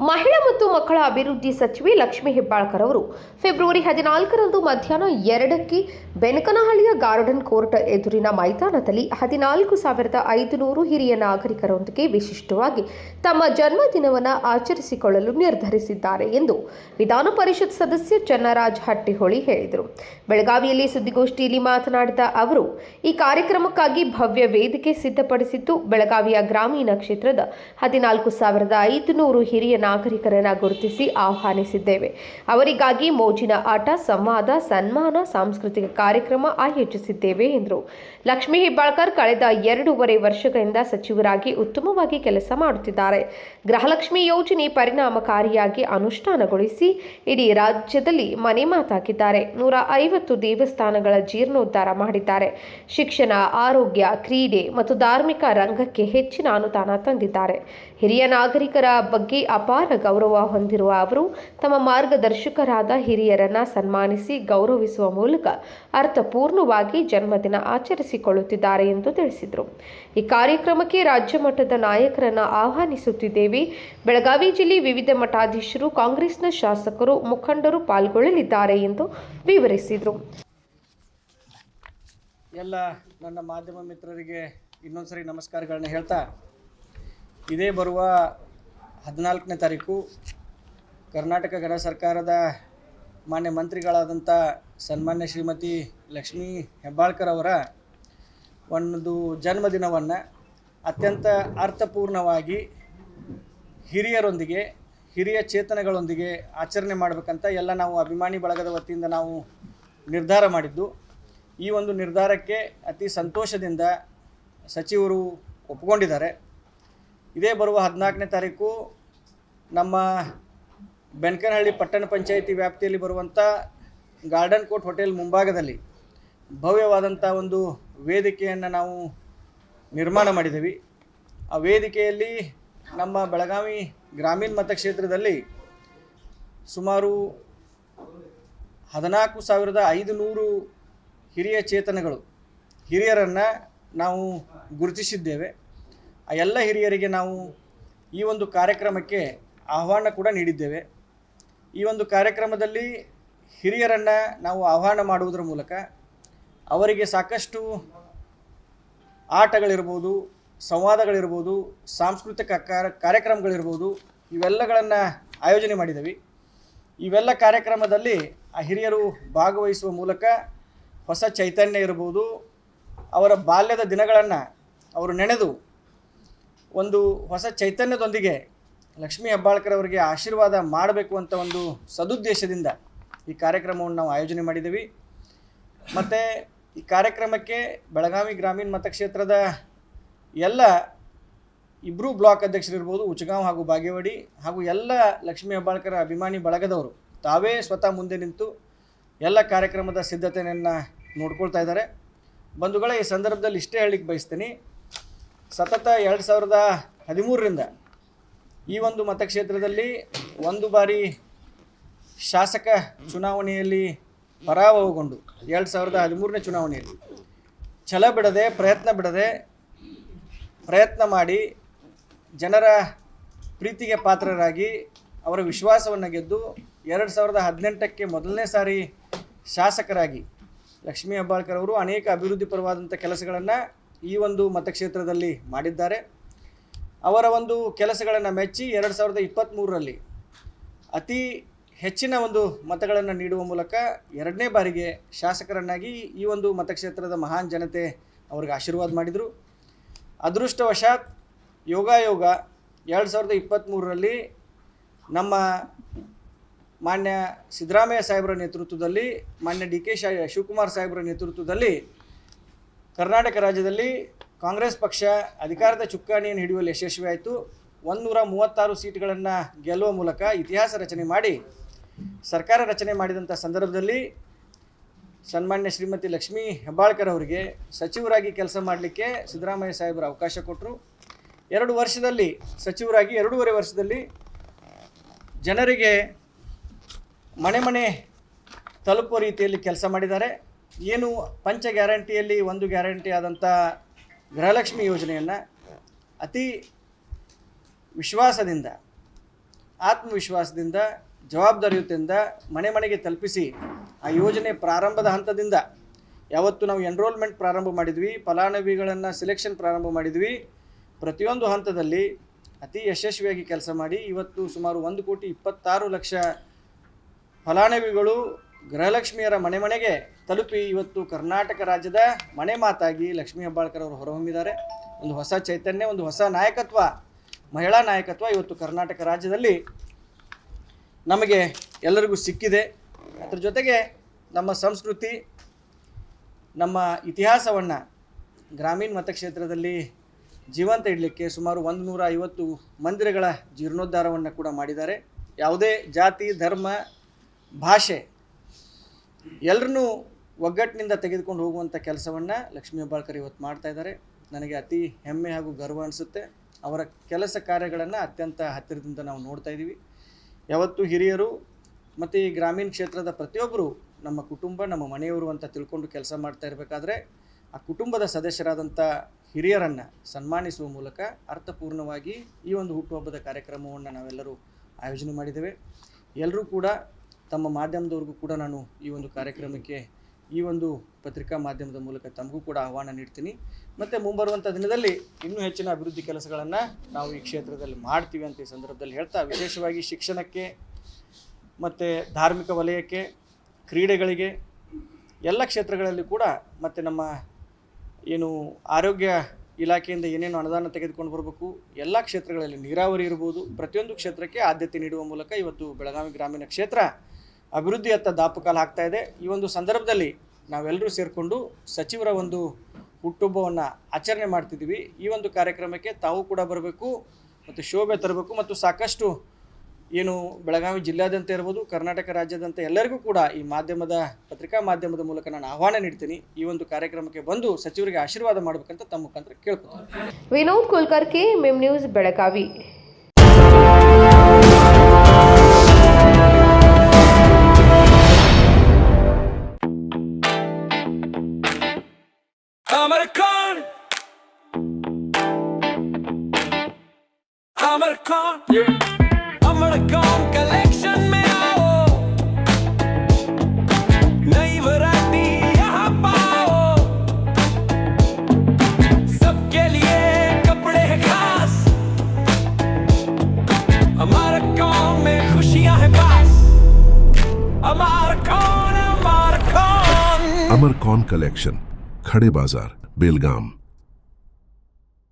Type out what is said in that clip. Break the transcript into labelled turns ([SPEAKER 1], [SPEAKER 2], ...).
[SPEAKER 1] ಮಹಿಳಾ ಮತ್ತು ಮಕ್ಕಳ ಅಭಿವೃದ್ಧಿ ಸಚಿವೆ ಲಕ್ಷ್ಮಿ ಹೆಬ್ಬಾಳ್ಕರ್ ಅವರು ಫೆಬ್ರವರಿ ಹದಿನಾಲ್ಕರಂದು ಮಧ್ಯಾಹ್ನ ಎರಡಕ್ಕೆ ಬೆನಕನಹಳ್ಳಿಯ ಗಾರ್ಡನ್ ಕೋರ್ಟ್ ಎದುರಿನ ಮೈದಾನದಲ್ಲಿ ಹದಿನಾಲ್ಕು ಸಾವಿರದ ಐದುನೂರು ಹಿರಿಯ ನಾಗರಿಕರೊಂದಿಗೆ ವಿಶಿಷ್ಟವಾಗಿ ತಮ್ಮ ಜನ್ಮದಿನವನ್ನು ಆಚರಿಸಿಕೊಳ್ಳಲು ನಿರ್ಧರಿಸಿದ್ದಾರೆ ಎಂದು ವಿಧಾನ ಪರಿಷತ್ ಸದಸ್ಯ ಚನ್ನರಾಜ್ ಹಟ್ಟಿಹೊಳಿ ಹೇಳಿದರು. ಬೆಳಗಾವಿಯಲ್ಲಿ ಸುದ್ದಿಗೋಷ್ಠಿಯಲ್ಲಿ ಮಾತನಾಡಿದ ಅವರು, ಈ ಕಾರ್ಯಕ್ರಮಕ್ಕಾಗಿ ಭವ್ಯ ವೇದಿಕೆ ಸಿದ್ಧಪಡಿಸಿದ್ದು ಬೆಳಗಾವಿಯ ಗ್ರಾಮೀಣ ಕ್ಷೇತ್ರದ ಹದಿನಾಲ್ಕು ಸಾವಿರದ ಐದುನೂರು ಹಿರಿಯ ನಾಗರಿಕರನ್ನ ಗುರುತಿಸಿ ಆಹ್ವಾನಿಸಿದ್ದೇವೆ. ಅವರಿಗಾಗಿ ಮೋಜಿನ ಆಟ, ಸಂವಾದ, ಸನ್ಮಾನ, ಸಾಂಸ್ಕೃತಿಕ ಕಾರ್ಯಕ್ರಮ ಆಯೋಜಿಸಿದ್ದೇವೆ ಎಂದರು. ಲಕ್ಷ್ಮೀ ಹೆಬ್ಬಾಳ್ಕರ್ ಕಳೆದ ಎರಡೂವರೆ ವರ್ಷಗಳಿಂದ ಸಚಿವರಾಗಿ ಉತ್ತಮವಾಗಿ ಕೆಲಸ ಮಾಡುತ್ತಿದ್ದಾರೆ. ಗೃಹಲಕ್ಷ್ಮಿ ಯೋಜನೆ ಪರಿಣಾಮಕಾರಿಯಾಗಿ ಅನುಷ್ಠಾನಗೊಳಿಸಿ ಇಡೀ ರಾಜ್ಯದಲ್ಲಿ ಮನೆ ಮಾತಾಕಿದ್ದಾರೆ. ನೂರ ಐವತ್ತು ದೇವಸ್ಥಾನಗಳ ಜೀರ್ಣೋದ್ಧಾರ ಮಾಡಿದ್ದಾರೆ. ಶಿಕ್ಷಣ, ಆರೋಗ್ಯ, ಕ್ರೀಡೆ ಮತ್ತು ಧಾರ್ಮಿಕ ರಂಗಕ್ಕೆ ಹೆಚ್ಚಿನ ಅನುದಾನ ತಂದಿದ್ದಾರೆ. ಹಿರಿಯ ನಾಗರಿಕರ ಬಗ್ಗೆ ಅಪಾರ ಗೌರವ ಹೊಂದಿರುವ ಅವರು ತಮ್ಮ ಮಾರ್ಗದರ್ಶಕರಾದ ಹಿರಿಯರನ್ನ ಸನ್ಮಾನಿಸಿ ಗೌರವಿಸುವ ಮೂಲಕ ಅರ್ಥಪೂರ್ಣವಾಗಿ ಜನ್ಮದಿನ ಆಚರಿಸಿಕೊಳ್ಳುತ್ತಿದ್ದಾರೆ ಎಂದು ತಿಳಿಸಿದರು. ಈ ಕಾರ್ಯಕ್ರಮಕ್ಕೆ ರಾಜ್ಯ ಮಟ್ಟದ ನಾಯಕರನ್ನ ಆಹ್ವಾನಿಸುತ್ತಿದ್ದೇವೆ. ಬೆಳಗಾವಿ ಜಿಲ್ಲೆ ವಿವಿಧ ಮಠಾಧೀಶರು, ಕಾಂಗ್ರೆಸ್ನ ಶಾಸಕರು, ಮುಖಂಡರು ಪಾಲ್ಗೊಳ್ಳಲಿದ್ದಾರೆ ಎಂದು ವಿವರಿಸಿದರು.
[SPEAKER 2] ಎಲ್ಲ ನನ್ನ ಮಾಧ್ಯಮ ಮಿತ್ರರಿಗೆ ಇನ್ನೊಂದ್ಸರಿ ನಮಸ್ಕಾರಗಳನ್ನ ಹೇಳ್ತಾ, ಇದೇ ಬರುವ ಹದಿನಾಲ್ಕನೇ ತಾರೀಕು ಕರ್ನಾಟಕ ಗಣ ಸರ್ಕಾರದ ಮಾನ್ಯ ಮಂತ್ರಿಗಳಾದಂಥ ಸನ್ಮಾನ್ಯ ಶ್ರೀಮತಿ ಲಕ್ಷ್ಮೀ ಹೆಬ್ಬಾಳ್ಕರ್ ಅವರ ಒಂದು ಜನ್ಮದಿನವನ್ನು ಅತ್ಯಂತ ಅರ್ಥಪೂರ್ಣವಾಗಿ ಹಿರಿಯರೊಂದಿಗೆ, ಹಿರಿಯ ಚೇತನಗಳೊಂದಿಗೆ ಆಚರಣೆ ಮಾಡಬೇಕಂತ ಎಲ್ಲ ನಾವು ಅಭಿಮಾನಿ ಬಳಗದ ವತಿಯಿಂದ ನಾವು ನಿರ್ಧಾರ ಮಾಡಿದ್ದು. ಈ ಒಂದು ನಿರ್ಧಾರಕ್ಕೆ ಅತಿ ಸಂತೋಷದಿಂದ ಸಚಿವರು ಒಪ್ಕೊಂಡಿದ್ದಾರೆ. ಇದೇ ಬರುವ ಹದಿನಾಲ್ಕನೇ ತಾರೀಕು ನಮ್ಮ ಬೆನಕನಹಳ್ಳಿ ಪಟ್ಟಣ ಪಂಚಾಯಿತಿ ವ್ಯಾಪ್ತಿಯಲ್ಲಿ ಬರುವಂಥ ಗಾರ್ಡನ್ ಕೋರ್ಟ್ ಹೋಟೆಲ್ ಮುಂಭಾಗದಲ್ಲಿ ಭವ್ಯವಾದಂಥ ಒಂದು ವೇದಿಕೆಯನ್ನು ನಾವು ನಿರ್ಮಾಣ ಮಾಡಿದ್ದೀವಿ. ಆ ವೇದಿಕೆಯಲ್ಲಿ ನಮ್ಮ ಬೆಳಗಾವಿ ಗ್ರಾಮೀಣ ಮತಕ್ಷೇತ್ರದಲ್ಲಿ ಸುಮಾರು ಹದಿನಾಲ್ಕು ಸಾವಿರದ ಐದು ನೂರು ಹಿರಿಯ ಚೇತನಗಳು, ಹಿರಿಯರನ್ನು ನಾವು ಗುರುತಿಸಿದ್ದೇವೆ. ಆ ಎಲ್ಲ ಹಿರಿಯರಿಗೆ ನಾವು ಈ ಒಂದು ಕಾರ್ಯಕ್ರಮಕ್ಕೆ ಆಹ್ವಾನ ಕೂಡ ನೀಡಿದ್ದೇವೆ. ಈ ಒಂದು ಕಾರ್ಯಕ್ರಮದಲ್ಲಿ ಹಿರಿಯರನ್ನು ನಾವು ಆಹ್ವಾನ ಮಾಡುವುದರ ಮೂಲಕ ಅವರಿಗೆ ಸಾಕಷ್ಟು ಆಟಗಳಿರ್ಬೋದು, ಸಂವಾದಗಳಿರ್ಬೋದು, ಸಾಂಸ್ಕೃತಿಕ ಕಾರ ಕಾರ್ಯಕ್ರಮಗಳಿರ್ಬೋದು, ಇವೆಲ್ಲಗಳನ್ನು ಆಯೋಜನೆ ಮಾಡಿದ್ದೀವಿ ಇವೆಲ್ಲ ಕಾರ್ಯಕ್ರಮದಲ್ಲಿ ಆ ಹಿರಿಯರು ಭಾಗವಹಿಸುವ ಮೂಲಕ ಹೊಸ ಚೈತನ್ಯ ಇರ್ಬೋದು, ಅವರ ಬಾಲ್ಯದ ದಿನಗಳನ್ನು ಅವರು ನೆನೆದು ಒಂದು ಹೊಸ ಚೈತನ್ಯದೊಂದಿಗೆ ಲಕ್ಷ್ಮೀ ಹೆಬ್ಬಾಳ್ಕರ್ ಅವರಿಗೆ ಆಶೀರ್ವಾದ ಮಾಡಬೇಕು ಅಂತ ಒಂದು ಸದುದ್ದೇಶದಿಂದ ಈ ಕಾರ್ಯಕ್ರಮವನ್ನು ನಾವು ಆಯೋಜನೆ ಮಾಡಿದ್ದೀವಿ. ಮತ್ತು ಈ ಕಾರ್ಯಕ್ರಮಕ್ಕೆ ಬೆಳಗಾವಿ ಗ್ರಾಮೀಣ ಮತಕ್ಷೇತ್ರದ ಎಲ್ಲ ಇಬ್ಬರು ಬ್ಲಾಕ್ ಅಧ್ಯಕ್ಷರಿರ್ಬೋದು ಉಚಗಾಂವ್ ಹಾಗೂ ಬಾಗೇವಾಡಿ ಹಾಗೂ ಎಲ್ಲ ಲಕ್ಷ್ಮೀ ಹೆಬ್ಬಾಳ್ಕರ ಅಭಿಮಾನಿ ಬಳಗದವರು ತಾವೇ ಸ್ವತಃ ಮುಂದೆ ನಿಂತು ಎಲ್ಲ ಕಾರ್ಯಕ್ರಮದ ಸಿದ್ಧತೆಯನ್ನು ನೋಡ್ಕೊಳ್ತಾ ಇದ್ದಾರೆ. ಬಂಧುಗಳ, ಈ ಸಂದರ್ಭದಲ್ಲಿ ಇಷ್ಟೇ ಹೇಳಲಿಕ್ಕೆ ಬಯಸ್ತೀನಿ. ಸತತ ಎರಡು ಸಾವಿರದ ಹದಿಮೂರರಿಂದ ಈ ಒಂದು ಮತಕ್ಷೇತ್ರದಲ್ಲಿ ಒಂದು ಬಾರಿ ಶಾಸಕ ಚುನಾವಣೆಯಲ್ಲಿ ಪರಾಭವಗೊಂಡು, ಎರಡು ಸಾವಿರದ ಹದಿಮೂರನೇ ಚುನಾವಣೆಯಲ್ಲಿ ಛಲ ಬಿಡದೆ, ಪ್ರಯತ್ನ ಬಿಡದೆ, ಪ್ರಯತ್ನ ಮಾಡಿ ಜನರ ಪ್ರೀತಿಗೆ ಪಾತ್ರರಾಗಿ ಅವರ ವಿಶ್ವಾಸವನ್ನು ಗೆದ್ದು ಎರಡು ಸಾವಿರದ ಹದಿನೆಂಟಕ್ಕೆ ಮೊದಲನೇ ಸಾರಿ ಶಾಸಕರಾಗಿ ಲಕ್ಷ್ಮೀ ಹೆಬ್ಬಾಳ್ಕರ್ ಅವರು ಅನೇಕ ಅಭಿವೃದ್ಧಿಪರವಾದಂಥ ಕೆಲಸಗಳನ್ನು ಈ ಒಂದು ಮತಕ್ಷೇತ್ರದಲ್ಲಿ ಮಾಡಿದ್ದಾರೆ. ಅವರ ಒಂದು ಕೆಲಸಗಳನ್ನು ಮೆಚ್ಚಿ ಎರಡು ಸಾವಿರದ ಇಪ್ಪತ್ತ್ಮೂರರಲ್ಲಿ ಅತಿ ಹೆಚ್ಚಿನ ಒಂದು ಮತಗಳನ್ನು ನೀಡುವ ಮೂಲಕ ಎರಡನೇ ಬಾರಿಗೆ ಶಾಸಕರನ್ನಾಗಿ ಈ ಒಂದು ಮತಕ್ಷೇತ್ರದ ಮಹಾನ್ ಜನತೆ ಅವ್ರಿಗೆ ಆಶೀರ್ವಾದ ಮಾಡಿದರು. ಅದೃಷ್ಟವಶಾತ್ ಯೋಗಾಯೋಗ ಎರಡು ಸಾವಿರದ ಇಪ್ಪತ್ತ್ಮೂರರಲ್ಲಿ ನಮ್ಮ ಮಾನ್ಯ ಸಿದ್ದರಾಮಯ್ಯ ಸಾಹೇಬರ ನೇತೃತ್ವದಲ್ಲಿ, ಮಾನ್ಯ ಡಿ ಕೆ ಶಿವಕುಮಾರ್ ಸಾಹೇಬರ ನೇತೃತ್ವದಲ್ಲಿ ಕರ್ನಾಟಕ ರಾಜ್ಯದಲ್ಲಿ ಕಾಂಗ್ರೆಸ್ ಪಕ್ಷ ಅಧಿಕಾರದ ಚುಕ್ಕಾಣಿಯನ್ನು ಹಿಡಿಯುವಲ್ಲಿ ಯಶಸ್ವಿಯಾಯಿತು. ಒಂದೂರ ಮೂವತ್ತಾರು ಸೀಟ್ಗಳನ್ನು ಗೆಲ್ಲುವ ಮೂಲಕ ಇತಿಹಾಸ ರಚನೆ ಮಾಡಿ, ಸರ್ಕಾರ ರಚನೆ ಮಾಡಿದಂಥ ಸಂದರ್ಭದಲ್ಲಿ ಸನ್ಮಾನ್ಯ ಶ್ರೀಮತಿ ಲಕ್ಷ್ಮೀ ಹೆಬ್ಬಾಳ್ಕರ್ ಅವರಿಗೆ ಸಚಿವರಾಗಿ ಕೆಲಸ ಮಾಡಲಿಕ್ಕೆ ಸಿದ್ದರಾಮಯ್ಯ ಸಾಹೇಬರು ಅವಕಾಶ ಕೊಟ್ಟರು ಎರಡು ವರ್ಷದಲ್ಲಿ, ಸಚಿವರಾಗಿ ಎರಡೂವರೆ ವರ್ಷದಲ್ಲಿ ಜನರಿಗೆ ಮನೆ ಮನೆ ತಲುಪುವ ರೀತಿಯಲ್ಲಿ ಕೆಲಸ ಮಾಡಿದ್ದಾರೆ. ಏನು ಪಂಚ ಗ್ಯಾರಂಟಿಯಲ್ಲಿ ಒಂದು ಗ್ಯಾರಂಟಿ ಆದಂಥ ಗೃಹಲಕ್ಷ್ಮಿ ಯೋಜನೆಯನ್ನು ಅತಿ ವಿಶ್ವಾಸದಿಂದ, ಆತ್ಮವಿಶ್ವಾಸದಿಂದ, ಜವಾಬ್ದಾರಿಯುತದಿಂದ ಮನೆ ಮನೆಗೆ ತಲುಪಿಸಿ ಆ ಯೋಜನೆ ಪ್ರಾರಂಭದ ಹಂತದಿಂದ ಯಾವತ್ತು ನಾವು ಎನ್ರೋಲ್ಮೆಂಟ್ ಪ್ರಾರಂಭ ಮಾಡಿದ್ವಿ, ಫಲಾನುಭವಿಗಳನ್ನು ಸೆಲೆಕ್ಷನ್ ಪ್ರಾರಂಭ ಮಾಡಿದ್ವಿ, ಪ್ರತಿಯೊಂದು ಹಂತದಲ್ಲಿ ಅತಿ ಯಶಸ್ವಿಯಾಗಿ ಕೆಲಸ ಮಾಡಿ ಇವತ್ತು ಸುಮಾರು ಒಂದು ಕೋಟಿ ಇಪ್ಪತ್ತಾರು ಲಕ್ಷ ಫಲಾನುಭವಿಗಳು ಗೃಹಲಕ್ಷ್ಮಿಯರ ಮನೆ ಮನೆಗೆ ತಲುಪಿ ಇವತ್ತು ಕರ್ನಾಟಕ ರಾಜ್ಯದ ಮನೆ ಮಾತಾಗಿ ಲಕ್ಷ್ಮೀ ಹೆಬ್ಬಾಳ್ಕರ್ ಅವರು ಹೊರಹೊಮ್ಮಿದ್ದಾರೆ. ಒಂದು ಹೊಸ ಚೈತನ್ಯ, ಒಂದು ಹೊಸ ನಾಯಕತ್ವ, ಮಹಿಳಾ ನಾಯಕತ್ವ ಇವತ್ತು ಕರ್ನಾಟಕ ರಾಜ್ಯದಲ್ಲಿ ನಮಗೆ ಎಲ್ಲರಿಗೂ ಸಿಕ್ಕಿದೆ. ಅದ್ರ ಜೊತೆಗೆ ನಮ್ಮ ಸಂಸ್ಕೃತಿ, ನಮ್ಮ ಇತಿಹಾಸವನ್ನು ಗ್ರಾಮೀಣ ಮತಕ್ಷೇತ್ರದಲ್ಲಿ ಜೀವಂತ ಇಡಲಿಕ್ಕೆ ಸುಮಾರು ಒಂದು ನೂರ ಐವತ್ತು ಮಂದಿರಗಳ ಜೀರ್ಣೋದ್ಧಾರವನ್ನು ಕೂಡ ಮಾಡಿದ್ದಾರೆ. ಯಾವುದೇ ಜಾತಿ, ಧರ್ಮ, ಭಾಷೆ ಎಲ್ಲರನ್ನೂ ಒಗ್ಗಟ್ಟಿನಿಂದ ತೆಗೆದುಕೊಂಡು ಹೋಗುವಂಥ ಕೆಲಸವನ್ನು ಲಕ್ಷ್ಮೀ ಹೆಬ್ಬಾಳ್ಕರ್ ಇವತ್ತು ಮಾಡ್ತಾ ಇದ್ದಾರೆ. ನನಗೆ ಅತಿ ಹೆಮ್ಮೆ ಹಾಗೂ ಗರ್ವ ಅನಿಸುತ್ತೆ. ಅವರ ಕೆಲಸ ಕಾರ್ಯಗಳನ್ನು ಅತ್ಯಂತ ಹತ್ತಿರದಿಂದ ನಾವು ನೋಡ್ತಾ ಇದ್ದೀವಿ. ಯಾವತ್ತು ಹಿರಿಯರು ಮತ್ತು ಈ ಗ್ರಾಮೀಣ ಕ್ಷೇತ್ರದ ಪ್ರತಿಯೊಬ್ಬರು ನಮ್ಮ ಕುಟುಂಬ, ನಮ್ಮ ಮನೆಯವರು ಅಂತ ತಿಳ್ಕೊಂಡು ಕೆಲಸ ಮಾಡ್ತಾ ಇರಬೇಕಾದ್ರೆ ಆ ಕುಟುಂಬದ ಸದಸ್ಯರಾದಂಥ ಹಿರಿಯರನ್ನು ಸನ್ಮಾನಿಸುವ ಮೂಲಕ ಅರ್ಥಪೂರ್ಣವಾಗಿ ಈ ಒಂದು ಹುಟ್ಟುಹಬ್ಬದ ಕಾರ್ಯಕ್ರಮವನ್ನು ನಾವೆಲ್ಲರೂ ಆಯೋಜನೆ ಮಾಡಿದ್ದೇವೆ. ಎಲ್ಲರೂ ಕೂಡ ತಮ್ಮ ಮಾಧ್ಯಮದವ್ರಿಗೂ ಕೂಡ ನಾನು ಈ ಒಂದು ಕಾರ್ಯಕ್ರಮಕ್ಕೆ ಈ ಒಂದು ಪತ್ರಿಕಾ ಮಾಧ್ಯಮದ ಮೂಲಕ ತಮಗೂ ಕೂಡ ಆಹ್ವಾನ ನೀಡ್ತೀನಿ. ಮತ್ತು ಮುಂಬರುವಂಥ ದಿನದಲ್ಲಿ ಇನ್ನೂ ಹೆಚ್ಚಿನ ಅಭಿವೃದ್ಧಿ ಕೆಲಸಗಳನ್ನು ನಾವು ಈ ಕ್ಷೇತ್ರದಲ್ಲಿ ಮಾಡ್ತೀವಿ ಅಂತ ಈ ಸಂದರ್ಭದಲ್ಲಿ ಹೇಳ್ತಾ, ವಿಶೇಷವಾಗಿ ಶಿಕ್ಷಣಕ್ಕೆ ಮತ್ತು ಧಾರ್ಮಿಕ ವಲಯಕ್ಕೆ, ಕ್ರೀಡೆಗಳಿಗೆ, ಎಲ್ಲ ಕ್ಷೇತ್ರಗಳಲ್ಲಿ ಕೂಡ ಮತ್ತು ನಮ್ಮ ಏನು ಆರೋಗ್ಯ ಇಲಾಖೆಯಿಂದ ಏನೇನು ಅನುದಾನ ತೆಗೆದುಕೊಂಡು ಬರಬೇಕು, ಎಲ್ಲ ಕ್ಷೇತ್ರಗಳಲ್ಲಿ ನೀರಾವರಿ ಇರ್ಬೋದು, ಪ್ರತಿಯೊಂದು ಕ್ಷೇತ್ರಕ್ಕೆ ಆದ್ಯತೆ ನೀಡುವ ಮೂಲಕ ಇವತ್ತು ಬೆಳಗಾವಿ ಗ್ರಾಮೀಣ ಕ್ಷೇತ್ರ ಅಭಿವೃದ್ಧಿಯತ್ತ ದಾಪುಕಾಲ ಆಗ್ತಾ ಇದೆ. ಈ ಒಂದು ಸಂದರ್ಭದಲ್ಲಿ ನಾವೆಲ್ಲರೂ ಸೇರಿಕೊಂಡು ಸಚಿವರ ಒಂದು ಹುಟ್ಟುಹಬ್ಬವನ್ನು ಆಚರಣೆ ಮಾಡ್ತಿದ್ದೀವಿ. ಈ ಒಂದು ಕಾರ್ಯಕ್ರಮಕ್ಕೆ ತಾವು ಕೂಡ ಬರಬೇಕು, ಮತ್ತು ಶೋಭೆ ತರಬೇಕು, ಮತ್ತು ಸಾಕಷ್ಟು ಏನು ಬೆಳಗಾವಿ ಜಿಲ್ಲಾದ್ಯಂತ ಇರ್ಬೋದು ಕರ್ನಾಟಕ ರಾಜ್ಯದಂತ ಎಲ್ಲರಿಗೂ ಕೂಡ ಈ ಮಾಧ್ಯಮದ ಪತ್ರಿಕಾ ಮಾಧ್ಯಮದ ಮೂಲಕ ನಾನು ಆಹ್ವಾನ ನೀಡ್ತೀನಿ. ಈ ಒಂದು ಕಾರ್ಯಕ್ರಮಕ್ಕೆ ಬಂದು ಸಚಿವರಿಗೆ ಆಶೀರ್ವಾದ ಮಾಡಬೇಕಂತ ತಮ್ಮ ಮುಖಾಂತರ ಕೇಳ್ಕೊತೀನಿ.
[SPEAKER 1] ವಿನೋದ್ ಕುಲ್ಕರ್ಕಿ ಮೆಮ್ ನ್ಯೂಸ್ ಬೆಳಗಾವಿ.
[SPEAKER 3] American yeah.
[SPEAKER 4] अमरकॉन कलेक्शन खड़े बाज़ार बेलगाम।